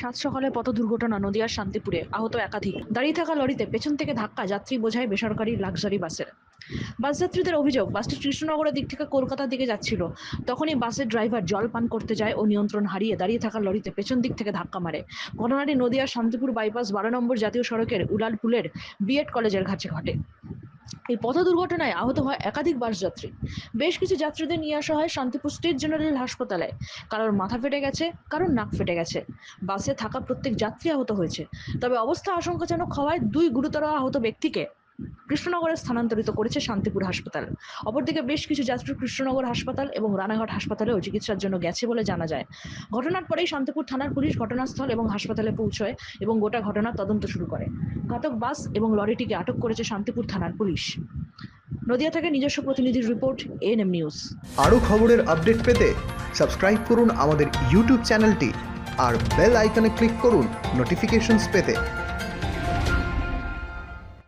সাত সকালে পথ দুর্ঘটনা, নদিয়ার শান্তিপুরে, আহত একাধিক। দাঁড়িয়ে থাকা লরিতে পেছন থেকে ধাক্কা, যাত্রী বোঝায় বেসরকারি লাক্সারি বাসের। বাস যাত্রীদের অভিযোগ, বাসটি কৃষ্ণনগরের দিক থেকে কলকাতার দিকে যাচ্ছিল। তখনই বাসের ড্রাইভার জল পান করতে যায় ও নিয়ন্ত্রণ হারিয়ে দাঁড়িয়ে থাকা লরিতে পেছন দিক থেকে ধাক্কা মারে। ঘটনাটি নদিয়ার শান্তিপুর বাইপাস বারো নম্বর জাতীয় সড়কের উলালপুলের বিএড কলেজের কাছে ঘটে। এই পথ দুর্ঘটনায় আহত হয় একাধিক বাস যাত্রী। বেশ কিছু যাত্রীদের নিয়ে আসা হয় শান্তিপুর স্টেট জেনারেল হাসপাতালে। কারোর মাথা ফেটে গেছে, কারোর নাক ফেটে গেছে। বাসে থাকা প্রত্যেক যাত্রী আহত হয়েছে। তবে অবস্থা আশঙ্কাজনক হওয়ায় দুই গুরুতর আহত ব্যক্তিকে কৃষ্ণনগরে স্থানান্তরিত করেছে শান্তিপুর হাসপাতাল। অপরদিকে বেশ কিছু যাত্রী কৃষ্ণনগর হাসপাতাল এবং রানাঘাট হাসপাতালেও চিকিৎসার জন্য গেছে বলে জানা যায়। ঘটনার পরেই শান্তিপুর থানার পুলিশ ঘটনাস্থল এবং হাসপাতালে পৌঁছয় এবং গোটা ঘটনার তদন্ত শুরু করে। ঘাতক বাস এবং লরিটিকে আটক করেছে শান্তিপুর থানার পুলিশ। নদিয়া থেকে নিজস্ব প্রতিনিধির রিপোর্ট, এএনএম নিউজ। আরও খবরের আপডেট পেতে সাবস্ক্রাইব করুন আমাদের ইউটিউব চ্যানেলটি আর বেল আইকনে ক্লিক করুন নোটিফিকেশনস পেতে।